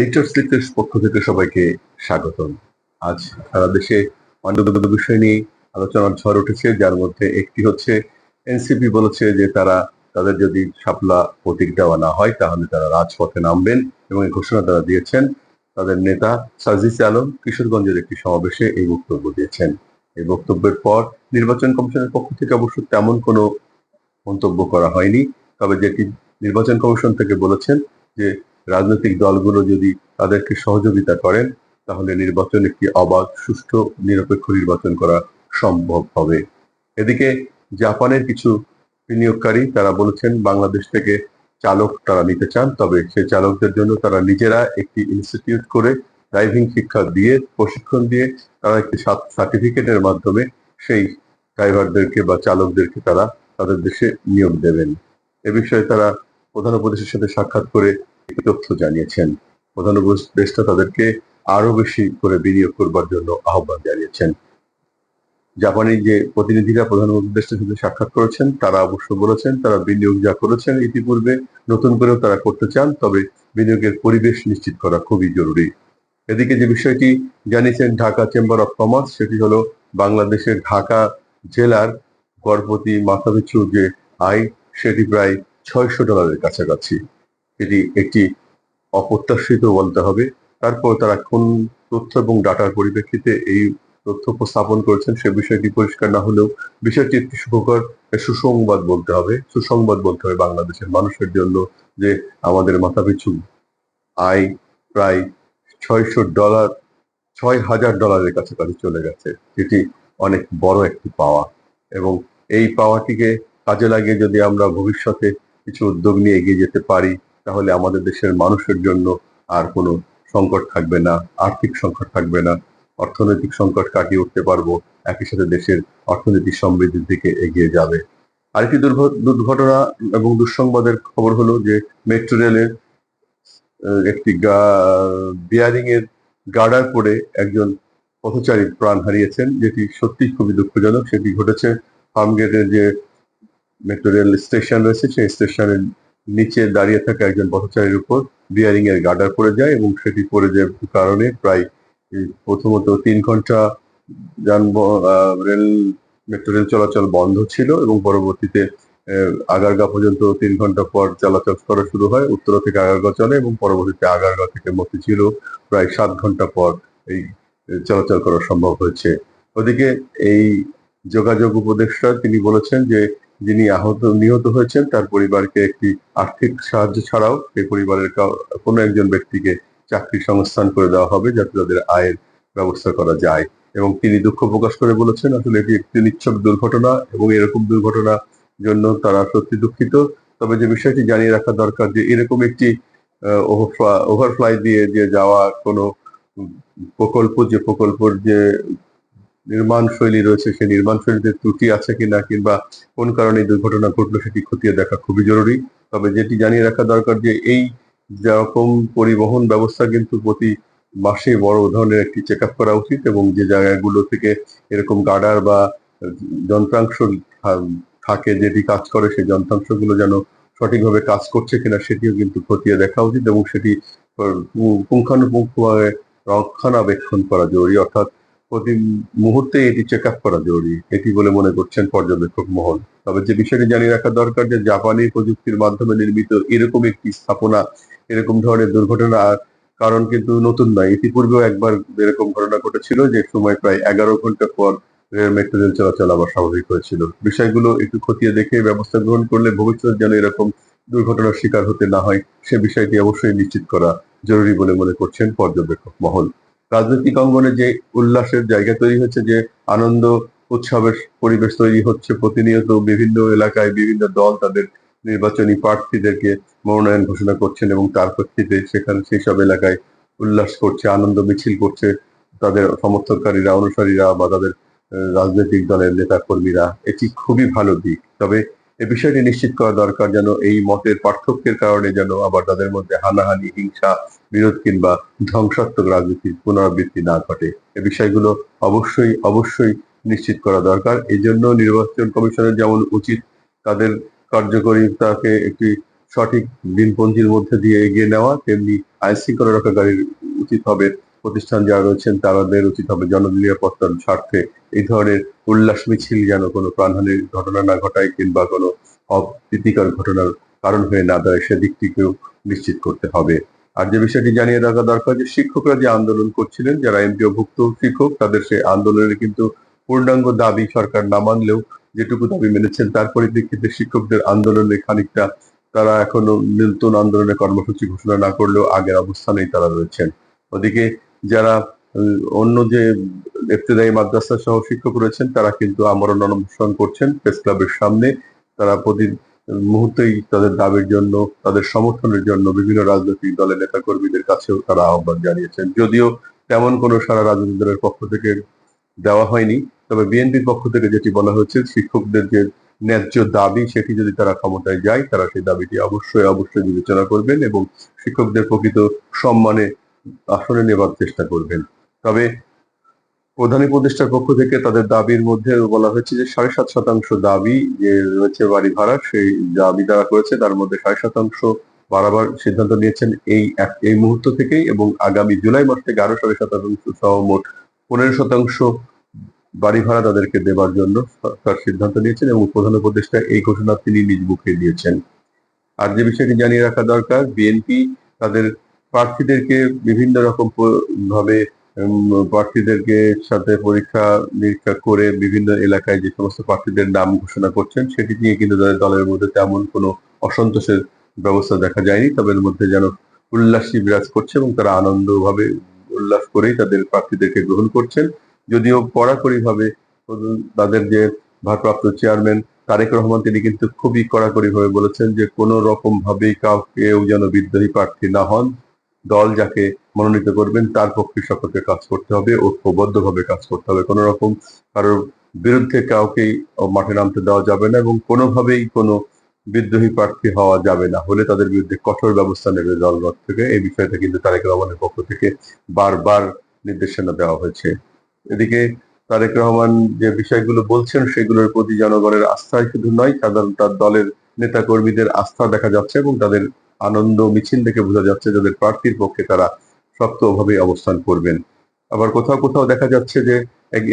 HR স্লিপের পক্ষ থেকে সবাইকে স্বাগতম। আজ সারা দেশে অন্য বিষয় নিয়ে আলোচনার ঝড় উঠেছে, যার মধ্যে একটি হচ্ছে এনসিপি বলেছে যে তারা তাদের যদি শাপলা প্রতীক দেওয়া না হয়, তাহলে তারা রাজপথে নামবেন এবং এই ঘোষণা তারা দিয়েছেন। তাদের নেতা সাজিস আলম কিশোরগঞ্জের একটি সমাবেশে এই বক্তব্য দিয়েছেন। এই বক্তব্যের পর নির্বাচন কমিশনের পক্ষ থেকে অবশ্য তেমন কোনো মন্তব্য করা হয়নি, তবে যেটি নির্বাচন কমিশন থেকে বলেছেন যে রাজনৈতিক দলগুলো যদি তাদেরকে সহযোগিতা করেন, তাহলে নির্বাচন একটি অবাধ, সুষ্ঠু, নিরপেক্ষ নির্বাচন করা সম্ভব হবে। এদিকে জাপানের কিছু বিনিয়োগকারী, তারা বলেছেন, বাংলাদেশ থেকে চালক তারা নিতে চান, তবে সেই চালকদের জন্য তারা নিজেরা একটি ইনস্টিটিউট করে ড্রাইভিং শিক্ষা দিয়ে, প্রশিক্ষণ দিয়ে তারা একটি সার্টিফিকেটের মাধ্যমে সেই ড্রাইভারদেরকে বা চালকদেরকে তারা তাদের দেশে নিয়োগ দেবেন। এ বিষয়ে তারা প্রধান উপদেশের সাথে সাক্ষাৎ করে তথ্য জানিয়েছেন। প্রধান উপদেষ্টা তাদেরকে আরও বেশি করে বিনিয়োগ করবার জন্য আহ্বান জানিয়েছেন। জাপানি যে প্রতিনিধিরা প্রধান উপদেষ্টার সাথে সাক্ষাৎ করেছেন, তারা অবশ্য বলেছেন তারা বিনিয়োগ যা করেছেন ইতিপূর্বে নতুন করেও তারা করতে চান, তবে বিনিয়োগের পরিবেশ নিশ্চিত করা খুবই জরুরি। এদিকে যে বিষয়টি জানিয়েছেন ঢাকা চেম্বার অফ কমার্স, সেটি হলো বাংলাদেশের ঢাকা জেলার গড়পতি মাথাপিছু যে আয়, সেটি প্রায় ছয়শো ডলারের কাছাকাছি। এটি একটি অপ্রত্যাশিত বলতে হবে। তারপর তারা কোন তথ্য এবং ডাটার পরিপ্রেক্ষিতে এই তথ্য উপস্থাপন করেছেন সে বিষয়টি পরিষ্কার না হলেও বিষয়টি একটি সুখকর সুসংবাদ বলতে হবে। সুসংবাদ বলতে হবে বাংলাদেশের মানুষের জন্য যে আমাদের মাথাপিছু আয় প্রায় ছয়শো ডলার, ছয় হাজার ডলারের কাছাকাছি চলে গেছে। যেটি অনেক বড় একটি পাওয়া। এবং এই পাওয়াটিকে কাজে লাগিয়ে যদি আমরা ভবিষ্যতে কিছু উদ্যোগ নিয়ে এগিয়ে যেতে পারি তাহলে আমাদের দেশের মানুষের জন্য আর কোনো সংকট থাকবে না, আর্থিক সংকট থাকবে না, অর্থনৈতিক সংকট কাটিয়ে উঠতে পারব, একই সাথে দেশের অর্থনৈতিক সমৃদ্ধির দিকে এগিয়ে যাবে। আরেকটি দুর্ঘ- দুর্ঘটনা এবং দুঃসংবাদের খবর হলো যে মেট্রো রেলের একটি বিয়ারিং এর গার্ডার পড়ে একজন পথচারী প্রাণ হারিয়েছেন, যেটি সত্যি খুবই দুঃখজনক। সেটি ঘটেছে ফার্মগেটের যে মেট্রো রেল স্টেশন রয়েছে, সেই স্টেশনের নিচে দাঁড়িয়ে থাকা একজন পথচারীর উপর বিয়ারিং এর গার্ডার পড়ে যায় এবং সেটি পড়ে যাওয়ার কারণে প্রায় প্রথমত তিন ঘণ্টা যানব আহ, রেল মেট্রো রেল চলাচল বন্ধ ছিল এবং পরবর্তীতে আগারগা পর্যন্ত তিন ঘণ্টা পর চলাচল করা শুরু হয়। উত্তরা থেকে আগারগা চলে এবং পরবর্তীতে আগারগা থেকে মতিঝিল প্রায় সাত ঘণ্টা পর এই চলাচল করা সম্ভব হয়েছে। ওদিকে এই যোগাযোগ উপদেষ্টা তিনি বলেছেন যে যিনি আহত, নিহত হয়েছেন, তার পরিবারকে একটি আর্থিক সাহায্য ছাড়াও সেই পরিবারের কোনো একজন ব্যক্তিকে চাকরি সংস্থান করে দেওয়া হবে যাতে তাদের আয়ের ব্যবস্থা করা যায়। এবং তিনি দুঃখ প্রকাশ করে বলেছেন, আসলে এটি একটি নিচ্ছক দুর্ঘটনা এবং এরকম দুর্ঘটনা জন্য তারা সত্যি দুঃখিত। তবে যে বিষয়টি জানিয়ে রাখা দরকার যে এরকম একটি ওভারফ্লাই দিয়ে যে যাওয়া কোনো প্রকল্প, যে প্রকল্পের যে নির্মাণ শৈলী রয়েছে, সেই নির্মাণ শৈলীতে ত্রুটি আছে কিনা কিংবা কোন কারণে দুর্ঘটনা ঘটলো সেটি খতিয়ে দেখা খুবই জরুরি। তবে যেটি জানিয়ে রাখা দরকার যে এই যেরকম পরিবহন ব্যবস্থা কিন্তু প্রতি মাসে বড় ধরনের একটি চেক করা উচিত এবং যে জায়গাগুলো থেকে এরকম গার্ডার বা যন্ত্রাংশ থাকে যেটি কাজ করে, সেই যন্ত্রাংশগুলো যেন সঠিকভাবে কাজ করছে কিনা সেটিও কিন্তু খতিয়ে দেখা উচিত এবং সেটি পুঙ্খানুপুঙ্খভাবে রক্ষণাবেক্ষণ করা জরুরি। অর্থাৎ প্রতি মুহূর্তে এটি চেক আপ করা জরুরি। এটি বলে মনে করছেন পর্যবেক্ষক মহল। তবে যে বিষয়টি জানিয়ে রাখা দরকার যে জাপানি প্রযুক্তির মাধ্যমে নির্মিত এরকম একটি স্থাপনা, এরকম ধরনের দুর্ঘটনা কারণ কিন্তু নতুন নয়। ইতিপূর্বেও একবার এরকম ঘটনা ঘটেছিল যে সময় প্রায় এগারো ঘণ্টা পর রেল মেট্রো রেল চলাচল আবার স্বাভাবিক হয়েছিল। বিষয়গুলো একটু খতিয়ে দেখে ব্যবস্থা গ্রহণ করলে ভবিষ্যতে যেন এরকম দুর্ঘটনার শিকার হতে না হয়, সে বিষয়টি অবশ্যই নিশ্চিত করা জরুরি বলে মনে করছেন পর্যবেক্ষক মহল। রাজনৈতিক অঙ্গনে যে উল্লাসের জায়গা তৈরি হচ্ছে, যে আনন্দ উৎসবের পরিবেশ তৈরি হচ্ছে প্রতিনিয়ত বিভিন্ন এলাকায় বিভিন্ন দল তাদের নির্বাচনী প্রার্থীদেরকে মনোনয়ন ঘোষণা করছেন এবং তার প্রেক্ষিতে সেখানে, সেই সব এলাকায় উল্লাস করছে, আনন্দ মিছিল করছে তাদের সমর্থনকারীরা, অনুসারীরা বা তাদের রাজনৈতিক দলের নেতা কর্মীরা এটি খুবই ভালো দিক। তবে এ বিষয়টি নিশ্চিত করা দরকার যেন এই মতের পার্থক্যের কারণে যেন আবার তাদের মধ্যে হানাহানি, হিংসা বিরোধ কিংবা ধ্বংসাত্মক রাজনীতির পুনরাবৃত্তি না ঘটে। এ বিষয়গুলো অবশ্যই অবশ্যই নিশ্চিত করা দরকার। এই জন্য নির্বাচন কমিশনের যেমন উচিত তাদের কার্যকরিতাকে একটি সঠিক দিনপঞ্জির মধ্যে দিয়ে এগিয়ে নেওয়া, তেমনি আইন শৃঙ্খলা রক্ষাকারীর উচিত হবে প্রতিষ্ঠান যারা রয়েছেন তাদের উচিত হবে জননিরাপত্তার স্বার্থে এই ধরনের উল্লাস মিছিল যেন কোনো প্রাণহানির ঘটনা না ঘটায় কিংবা কোনো অপ্রীতিকর ঘটনার কারণ হয়ে না দাঁড়ায় সেদিকটিকেও নিশ্চিত করতে হবে। আর যে বিষয়টি জানিয়ে রাখা দরকার যে শিক্ষকরা যে আন্দোলন করছিলেন, যারা এমপিওভুক্ত শিক্ষক, তাদের সেই আন্দোলনের কিন্তু পূর্ণাঙ্গ দাবি সরকার না মানলেও যেটুকু দাবি মেনেছেন, তার পরিপ্রেক্ষিতে শিক্ষকদের আন্দোলনে খানিকটা তারা এখনও নতুন আন্দোলনের কর্মসূচি ঘোষণা না করলেও আগের অবস্থানেই তারা রয়েছেন। ওদিকে যারা অন্য যে ইফতেদায়ী মাদ্রাসা সহ শিক্ষক রয়েছেন, তারা কিন্তু আমরণ অনশন করছেন প্রেস ক্লাবের সামনে। তারা প্রতি মুহূর্তেই তাদের দাবির জন্য, তাদের সমর্থনের জন্য বিভিন্ন রাজনৈতিক দলের নেতা কর্মীদের কাছেও তারা আহ্বান জানিয়েছেন। যদিও তেমন কোনো সারা রাজনৈতিক দলের পক্ষ থেকে দেওয়া হয়নি, তবে বিএনপির পক্ষ থেকে যেটি বলা হয়েছে, শিক্ষকদের যে ন্যায্য দাবি, সেটি যদি তারা ক্ষমতায় যায়, তারা সেই দাবিটি অবশ্যই অবশ্যই বিবেচনা করবেন এবং শিক্ষকদের প্রকৃত সম্মানে আসনে নেবার চেষ্টা করবেন। তবে প্রধান উপদেষ্টার পক্ষ থেকে তাদের দাবির মধ্যে বলা হয়েছে যে সাড়ে সাত শতাংশ দাবি যে রয়েছে বাড়ি ভাড়া, সেই দাবি তারা করেছে। তার মধ্যে সাড়ে শতাংশ বাড়াবার সিদ্ধান্ত নিয়েছেন এই এই মুহূর্ত থেকেই এবং আগামী জুলাই মাস থেকে আরও সাড়ে শতাংশ সহ মোট পনেরো শতাংশ বাড়ি ভাড়া তাদেরকে দেবার জন্য সরকার সিদ্ধান্ত নিয়েছেন এবং প্রধান উপদেষ্টা এই ঘোষণা তিনি নিজ মুখে দিয়েছেন। আর যে বিষয়টি জানিয়ে রাখা দরকার, বিএনপি তাদের প্রার্থীদেরকে বিভিন্ন রকম ভাবে প্রার্থীদেরকে সাথে পরীক্ষা, নিরীক্ষা করে বিভিন্ন এলাকায় যে সমস্ত প্রার্থীদের নাম ঘোষণা করছেন, সেটি নিয়ে কিন্তু তাদের দলের মধ্যে তেমন কোনো অসন্তোষের ব্যবস্থা দেখা যায়নি। তবে এর মধ্যে যেন উল্লাসী বিরাজ করছে এবং তারা আনন্দভাবে উল্লাস করেই তাদের প্রার্থীদেরকে গ্রহণ করছেন। যদিও কড়াকড়ি ভাবে তাদের যে ভারপ্রাপ্ত চেয়ারম্যান তারেক রহমান, তিনি কিন্তু খুবই কড়াকড়ি ভাবে বলেছেন যে কোন রকম ভাবেই কাউকেও যেন বিদ্রোহী প্রার্থী না হন। দল যাকে মনোনীত করবেন, তার পক্ষে সকলকে কাজ করতে হবে, ঐক্যবদ্ধভাবে কাজ করতে হবে। কোন রকম কারোর বিরুদ্ধে কাউকেই মাঠে নামতে দেওয়া যাবে না এবং কোনোভাবেই কোনো বিদ্রোহী প্রার্থী হওয়া যাবে না। হলে তাদের বিরুদ্ধে কঠোর ব্যবস্থা নেবে দলগত থেকে। এই বিষয়টা কিন্তু তারেক রহমানের পক্ষ থেকে বারবার নির্দেশনা দেওয়া হয়েছে। এদিকে তারেক রহমান যে বিষয়গুলো বলছেন, সেগুলোর প্রতি জনগণের আস্থাই শুধু নয়, সাধারণ তার দলের নেতা কর্মীদের আস্থা দেখা যাচ্ছে এবং তাদের আনন্দ মিছিল দেখে বোঝা যাচ্ছে যাদের প্রার্থীর পক্ষে তারা শক্তভাবে অবস্থান করবেন। আবার কোথাও কোথাও দেখা যাচ্ছে যে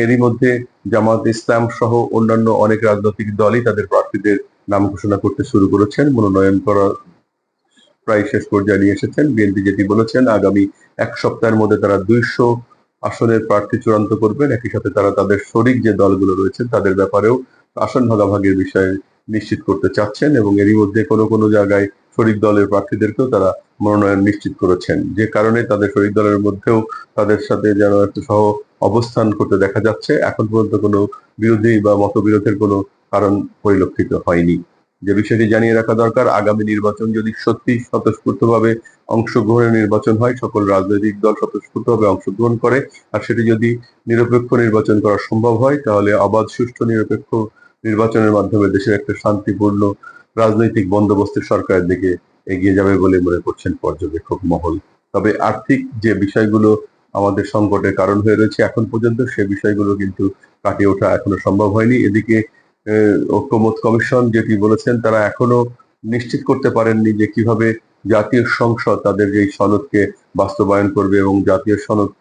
এরই মধ্যে জামাত ইসলাম সহ অন্যান্য অনেক রাজনৈতিক দলই তাদের প্রার্থীদের নাম ঘোষণা করতে শুরু করেছেন। মনোনয়ন করা প্রায় শেষ পর্যায়ে নিয়ে এসেছেন। বিএনপি যেটি বলেছেন, আগামী এক সপ্তাহের মধ্যে তারা দুইশো আসনের প্রার্থী চূড়ান্ত করবেন। একই সাথে তারা তাদের শরিক যে দলগুলো রয়েছে তাদের ব্যাপারেও আসন ভাগাভাগির বিষয়ে নিশ্চিত করতে চাচ্ছেন এবং এরই মধ্যে কোনো কোনো জায়গায় শরিক দলের প্রার্থীদেরকেও তারা মনোনয়ন নিশ্চিত করেছেন। যে কারণে তাদের শরিক দলের মধ্যেও তাদের সাথে যেন একটা সহ অবস্থান করতে দেখা যাচ্ছে, এখন পর্যন্ত কোনো বিরোধী বা মতবিরোধের কোনো কারণ পরিলক্ষিত হয়নি। যে বিষয়টি জানিয়ে রাখা দরকার, আগামী নির্বাচন যদি সত্যি স্বতঃস্ফূর্তভাবে অংশগ্রহণের নির্বাচন হয়, সকল রাজনৈতিক দল স্বতঃস্ফূর্তভাবে অংশগ্রহণ করে, আর সেটি যদি নিরপেক্ষ নির্বাচন করা সম্ভব হয়, তাহলে অবাধ, সুষ্ঠু, নিরপেক্ষ নির্বাচনের মাধ্যমে দেশের একটা শান্তিপূর্ণ রাজনৈতিক বন্দোবস্তের সরকারের দিকে এগিয়ে যাবে বলে মনে করছেন পর্যবেক্ষক মহল। তবে আর্থিক যে বিষয়গুলো আমাদের সংকটের কারণ হয়ে রয়েছে এখন পর্যন্ত, সে বিষয়গুলো কিন্তু কাটিয়ে ওঠা এখনও সম্ভব হয়নি। এদিকে ঐক্যমত কমিশন যেটি বলেছেন, তারা এখনও নিশ্চিত করতে পারেননি যে কীভাবে জাতীয় সংসদ তাদের এই সনদকে বাস্তবায়ন করবে এবং জাতীয় সনদ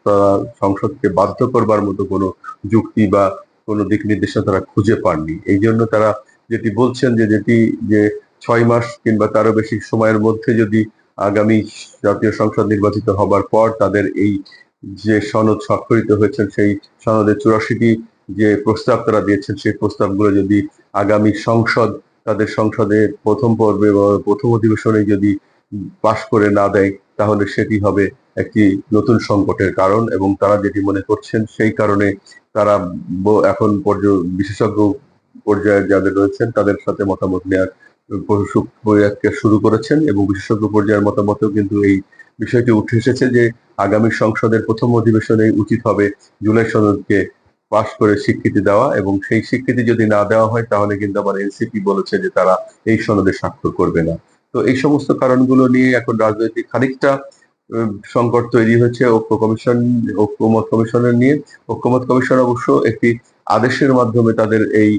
সংসদকে বাধ্য করবার মতো কোনো যুক্তি বা কোনো দিক নির্দেশনা তারা খুঁজে পাননি। এই জন্য তারা যেটি বলছেন যে যেটি যে ছয় মাস কিংবা তারও বেশি সময়ের মধ্যে যদি আগামী জাতীয় সংসদ নির্বাচিত হবার পর তাদের এই যে সনদ স্বাক্ষরিত হয়েছেন সেই সনদের চুরাশিটি যে প্রস্তাব তারা দিয়েছেন, সেই প্রস্তাবগুলো যদি আগামী সংসদ, তাদের সংসদে প্রথম পর্বে বা প্রথম অধিবেশনে যদি পাশ করে না দেয়, তাহলে সেটি হবে একটি নতুন সংকটের কারণ এবং তারা যেটি মনে করছেন সেই কারণে তারা এখন বিশেষজ্ঞ পর্যায়ে যাদের রয়েছেন, তাদের সাথে মতামত নেওয়ার শুরু করেছেন এবং বিশেষজ্ঞ পর্যায়ের মতামতেও কিন্তু এই বিষয়টি উঠে এসেছে যে আগামী সংসদের প্রথম অধিবেশনে উচিত হবে জুলাই সনদকে পাশ করে স্বীকৃতি দেওয়া এবং সেই স্বীকৃতি যদি না দেওয়া হয়, তাহলে কিন্তু আবার এনসিপি বলেছে যে তারা এই সনদে স্বাক্ষর করবে না। তো এই সমস্ত কারণগুলো নিয়ে এখন রাজনৈতিক খানিকটা সংকট তৈরি হয়েছে ঐক্য কমিশন, ঐক্যমত কমিশনের নিয়ে। ঐক্যমত কমিশন অবশ্য একটি আদেশের মাধ্যমে তাদের এই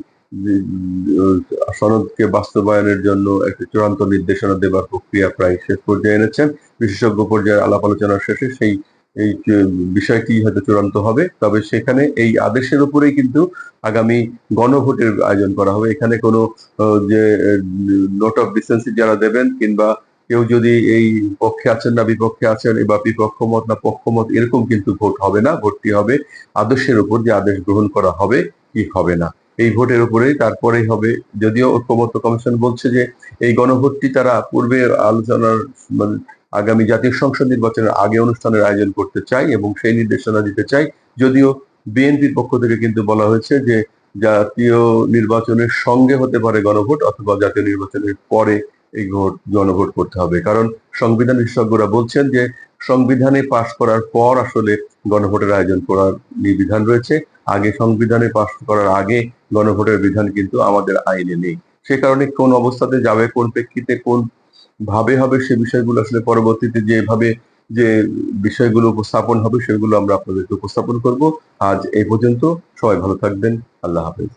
সনদকে বাস্তবায়নের জন্য একটি চূড়ান্ত নির্দেশনা দেবার প্রক্রিয়া প্রায় শেষ পর্যায়ে এনেছেন বিশেষজ্ঞ পর্যায়ে আলাপ আলোচনার শেষে সেই, এই, বিষয়টি হয়তো চূড়ান্ত হবে। তবে সেখানে এই আদেশের উপরেই কিন্তু আগামী গণভোটের আয়োজন করা হবে। এখানে কোনো যে নোট অফ ডিসেন্সি যারা দেবেন কিংবা কেউ যদি এই পক্ষে আছেন না, বিপক্ষে আছেন, বা বিপক্ষ মত না পক্ষ মত এরকম কিন্তু ভোট হবে না। ভোটটি হবে আদেশের উপর যে আদেশ গ্রহণ করা হবে কি হবে না। এই ভোটের উপরেই তারপরেই হবে। যদিও ঐক্যমত্য কমিশন বলছে যে এই গণভোটটি তারা পূর্বে আলোচনার মানে আগামী জাতীয় সংসদ নির্বাচনের আগে অনুষ্ঠানের আয়োজন করতে চাই এবং সেই নির্দেশনা দিতে চাই যদিও বিএনপির পক্ষ থেকে কিন্তু বলা হয়েছে যে জাতীয় নির্বাচনের সঙ্গে হতে পারে গণভোট অথবা জাতীয় নির্বাচনের পরে এই ভোট গণভোট করতে হবে। কারণ সংবিধান বিশেষজ্ঞরা বলছেন যে সংবিধানে পাশ করার পর আসলে গণভোটের আয়োজন করার বিধান রয়েছে। আগে সংবিধানে পাশ করার আগে গণভোটের বিধান কিন্তু আমাদের আইনে নেই। সে কারণে কোন অবস্থাতে যাবে, কোন প্রেক্ষিতে, কোন ভাবে হবে সে বিষয়গুলো আসলে পরবর্তীতে যেভাবে যে বিষয়গুলো উপস্থাপন হবে সেগুলো আমরা আপনাদেরকে উপস্থাপন করব। আজ এই পর্যন্ত। সবাই ভালো থাকবেন। আল্লাহ হাফেজ।